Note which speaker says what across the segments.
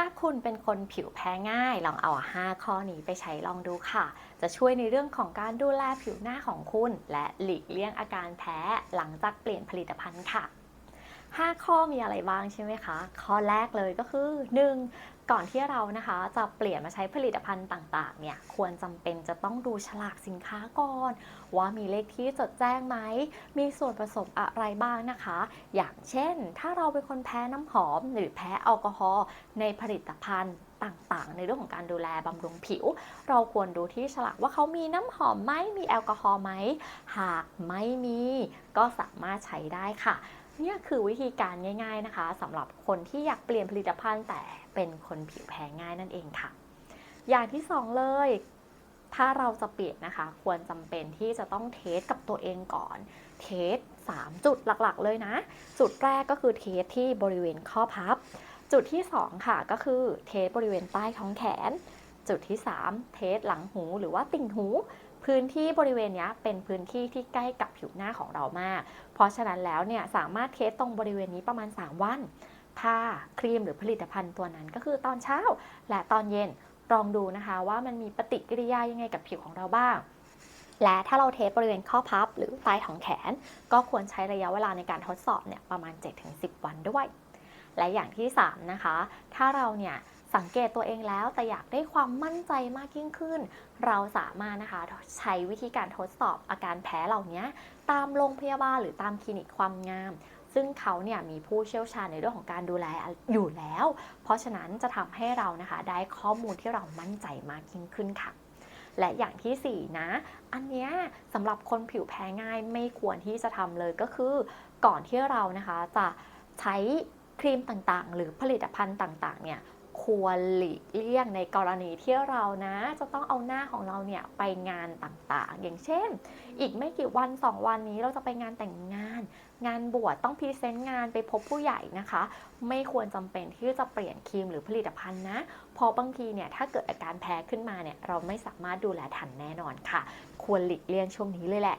Speaker 1: ถ้าคุณเป็นคนผิวแพ้ง่าย ลองเอา 5 ข้อนี้ไปใช้ลองดูค่ะ จะช่วยในเรื่องของการดูแลผิวหน้าของคุณ และหลีกเลี่ยงอาการแพ้หลังจากเปลี่ยนผลิตภัณฑ์ค่ะ 5 ข้อมีอะไรบ้างใช่ไหมคะ ข้อแรกเลยก็คือ 1. ก่อนที่เรานะคะจะเปลี่ยนมาใช้ผลิตภัณฑ์ต่างๆเนี่ยควรจำเป็นจะต้องดูฉลากสินค้าก่อน ว่ามีเลขที่จดแจ้งไหม มีส่วนผสมอะไรบ้างนะคะ อย่างเช่น ถ้าเราเป็นคนแพ้น้ำหอม หรือแพ้แอลกอฮอล์ในผลิตภัณฑ์ต่างๆ ในเรื่องของการดูแลบำรุงผิว เราควรดูที่ฉลากว่าเขามีน้ำหอมไหมมีแอลกอฮอล์ไหมหากไม่มี ก็สามารถใช้ได้ค่ะ เนี่ยคือวิธีการง่าย ๆนะคะสำหรับคนที่อยากเปลี่ยนผลิตภัณฑ์แต่ เป็นคนผิวแพ้ง่ายนั่นเองค่ะ อย่างที่สองเลย ถ้าเราจะเปลี่ยนนะคะ ควรจำเป็นที่จะต้องเทสกับตัวเองก่อน เทส 3 จุดหลักๆ เลยนะ จุดแรกก็คือเทสที่บริเวณข้อพับ จุดที่ 2 ค่ะก็คือเทสบริเวณใต้ท้องแขน จุดที่ 3 เทสหลังหูหรือว่าติ่งหูพื้นที่บริเวณนี้เป็นพื้นที่ที่ใกล้กับผิวหน้าของเรามาก เพราะฉะนั้นแล้วเนี่ยสามารถเทสตรงบริเวณนี้ประมาณ 3 วัน ถ้าครีมหรือผลิตภัณฑ์ตัวนั้น ก็คือตอนเช้าและตอนเย็นลองดูนะคะ ว่ามันมีปฏิกิริยายังไงกับผิวของเราบ้าง และถ้าเราเทสบริเวณข้อพับหรือใต้ท้องแขน ก็ควรใช้ระยะเวลาในการทดสอบเนี่ยประมาณ 7-10 วันด้วย และอย่างที่ 3 นะคะ ถ้าเราเนี่ยสังเกตตัวเองแล้วแต่อยากได้ความมั่นใจมากยิ่งขึ้น เราสามารถนะคะใช้วิธีการทดสอบอาการแพ้เหล่านี้ตามโรงพยาบาลหรือตามคลินิกความงาม ซึ่งเขาเนี่ยมีผู้เชี่ยวชาญในเรื่องของการดูแลอยู่แล้ว เพราะฉะนั้นจะทำให้เรานะคะได้ข้อมูลที่เรามั่นใจมากยิ่งขึ้นค่ะ และอย่างทีสี่ 4 นะ อันเนี้ยสำหรับคนผิวแพ้ง่ายไม่ควรที่จะทำเลยก็คือ ก่อนที่เรานะคะจะใช้ครีมต่างๆ หรือผลิตภัณฑ์ต่างๆ เนี่ยควรหลีกเลี่ยงในกรณีที่เรานะ จะต้องเอาหน้าของเราเนี่ยไปงานต่างๆ อย่างเช่น อีกไม่กี่วัน 2 วันนี้เราจะไปงานแต่งงาน งานบวชต้องพรีเซนต์งานไปพบผู้ใหญ่นะคะ ไม่ควรจำเป็นที่จะเปลี่ยนครีมหรือผลิตภัณฑ์นะพอบางทีเนี่ยถ้าเกิดอาการแพ้ขึ้นมาเนี่ยเราไม่สามารถดูแลทันแน่นอนค่ะ ควรหลีกเลี่ยงช่วงนี้เลยแหละ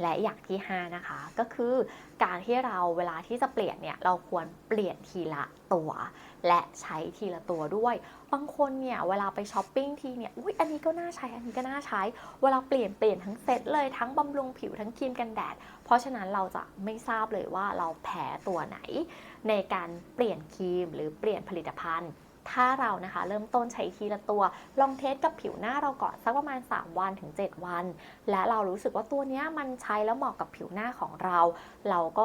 Speaker 1: และอย่างที่ 5 นะคะ ก็คือการที่เราเวลาที่จะเปลี่ยนเนี่ยเราควรเปลี่ยนทีละตัว และใช้ทีละตัวด้วย บางคนเนี่ยเวลาไปช้อปปิ้งทีเนี่ยอุ้ยอันนี้ก็น่าใช้อันนี้ก็น่าใช้ เวลาเปลี่ยนเปลี่ยนทั้งเซตเลยทั้งบำรุงผิวทั้งครีมกันแดด เพราะฉะนั้นเราจะไม่ทราบเลยว่าเราแพ้ตัวไหน ในการเปลี่ยนครีมหรือเปลี่ยนผลิตภัณฑ์ ถ้าเรานะคะเริ่มต้นใช้ทีละตัว ลองเทสกับผิวหน้าเราก่อนสักประมาณ 3 วันถึง 7 วัน และเรารู้สึกว่าตัวนี้มันใช้แล้วเหมาะกับผิวหน้าของเรา เราก็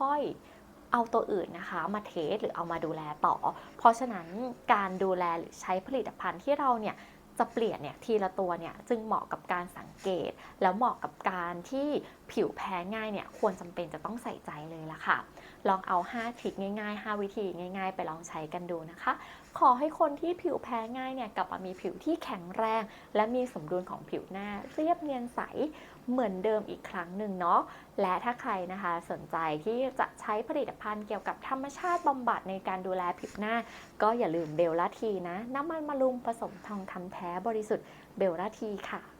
Speaker 1: ค่อยๆเอาตัวอื่นนะคะ มาเทสหรือเอามาดูแลต่อ เพราะฉะนั้นการดูแลหรือใช้ผลิตภัณฑ์ที่เราเนี่ยจะเปลี่ยนเนี่ยทีละตัวเนี่ยจึงเหมาะกับการสังเกต แล้วเหมาะกับการที่ผิวแพ้ง่ายเนี่ยควรจำเป็นจะต้องใส่ใจเลยละค่ะ ลองเอา 5 ทริคง่าย ๆ 5 วิธีง่าย ๆ ไปลองใช้กันดูนะคะ ขอให้คนที่ผิวแพ้ง่ายเนี่ยกลับมามีผิวที่แข็งแรง และมีสมดุลของผิวหน้า เรียบเนียนใสเหมือนเดิมอีกครั้งหนึ่งเนาะและถ้าใครนะคะสนใจที่จะใช้ผลิตภัณฑ์เกี่ยวกับธรรมชาติบำบัดในการดูแลผิวหน้า ก็อย่าลืมเบลล่าทีนะ น้ำมันมะลุมผสมทองคำแท้บริสุทธิ์เบลล่าทีค่ะ